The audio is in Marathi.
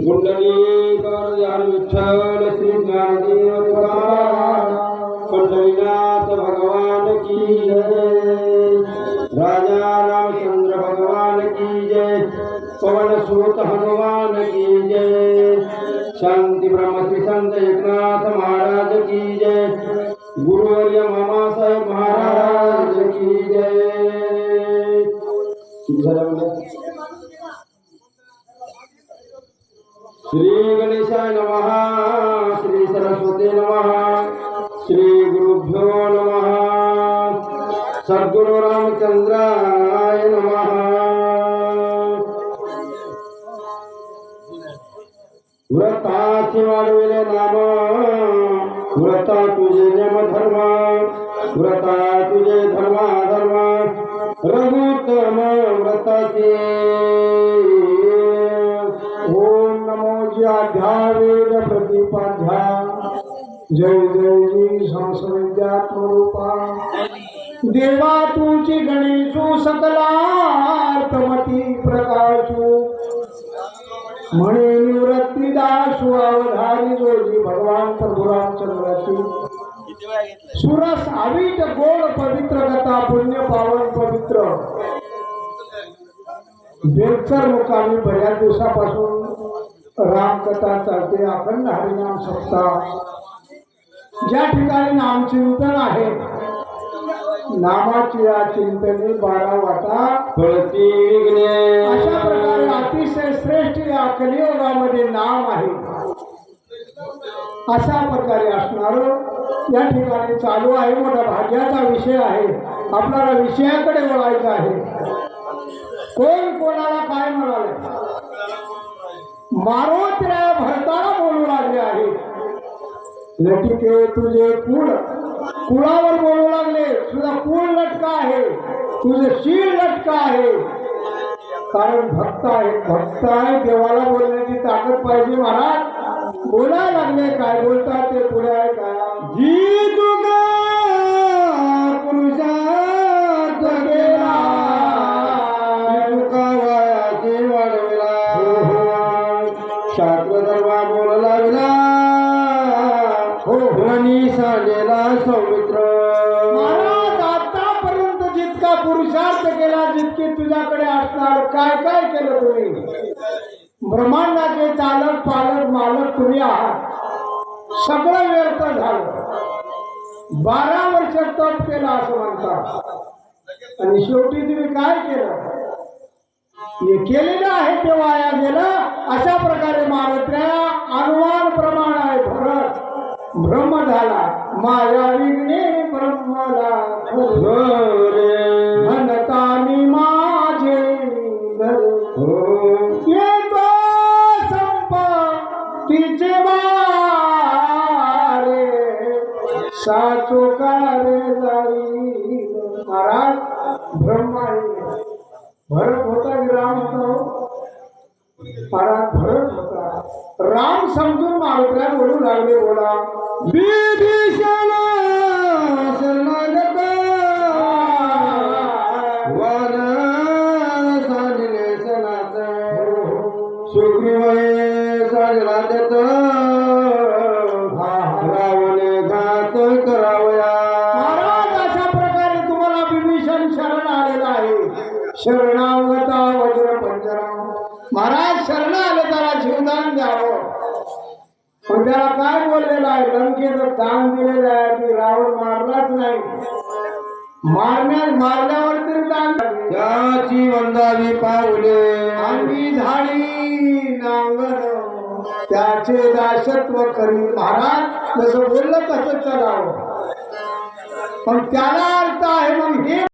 गुंडलीकर कर विठ्ठल श्री ज्ञानदेव तुकाराम पंढरीनाथ भगवान की जय। राजा रामचंद्र भगवान की जय। पवन सूत हनुमान की जय शांती ब्रह्म श्री संत एकनाथ महाराज की जय। गुरुवर्य मामासाहेब महाराज की जय किती झालं म्हणलं? श्री गणेशाय नमः श्री सरस्वती नमः श्री गुरुभ्यो नमः सद्गुरु रामचंद्राय नमः। व्रताची वाढविले नाम व्रता तुझे नियम धर्म व्रता तुझे धर्मा धर्म रघुतम व्रताचे। नमो प्रतिपाध्या जय जय जी संसविद्यात्मरूपा देवा तुझी गणेशो सकलार्थमती प्रकाशो. म्हणे निवृत्ती दासु अवधारी जोजी भगवान प्रभू रामचंद्राची सुरस आवीट गोड पवित्र कथा पुण्य पावन पवित्र. बेलकर मुकामी बऱ्याच दिवसापासून रामकथा चालते अखंड हरिनाम सप्ताह ज्या ठिकाणी नामचिंतन आहे नामाची या चिंतने बारा वाटा. अशा प्रकारे अतिशय श्रेष्ठ या कलियुगामध्ये नाम आहे. अशा प्रकारे असणार या ठिकाणी चालू आहे मोठा भाग्याचा विषय आहे. आपल्याला विषयाकडे वळायचं आहे. कोण कोणाला काय म्हणाले? मारोत्र्या भरताना बोलू लागले आहे. लटिके तुझे कुळ कुळावर बोलू लागले. तुझा कुळ लटका आहे. तुझे शीळ लटका आहे. कारण भक्त आहे भक्त आहे देवाला बोलण्याची ताकद पाहिजे महाराज. बोलायला लागले काय बोलतात ते पुढे आहे का जी शास्त्र धर्मा बोल लागला. हो ध्वनी सांगेला सौमित्र. महाराज आतापर्यंत जितका पुरुषार्थ केला जितकी तुझ्याकडे असणार काय काय केलं तुम्ही? ब्रह्मांडाचे चालक पालक मालक तुम्ही आहात. सगळं व्यर्थ झालं. बारा वर्ष तप केला असं म्हणतात. आणि शेवटी तुम्ही काय केलं? केलेलं आहे ते वाया गेलं. अशा प्रकारे मारत्र्या अनुमान प्रमाण आहे भरत. ब्रह्म झाला. माया विघ्ने ब्रह्मला म्हणता मी माझे येतो संप तिचे मारे साचो कारे जाई महाराज ब्रह्मा भरत होता राम होता हो? महाराज भरत होता. राम समजून मारुत्र्या बोलू लागले बोला. विभीषण शरणागत. पण त्याला काय बोललेलं आहे? लंकेचं दान दिलेलं आहे की रावण मारलाच नाही. मारण्या मारल्यावर तरी त्याची वंदावी पावले. अंगी झाडी नांगर त्याचे दासत्व करी महाराज जसं बोललं तसं करावं पण त्याला अर्थ आहे मग हे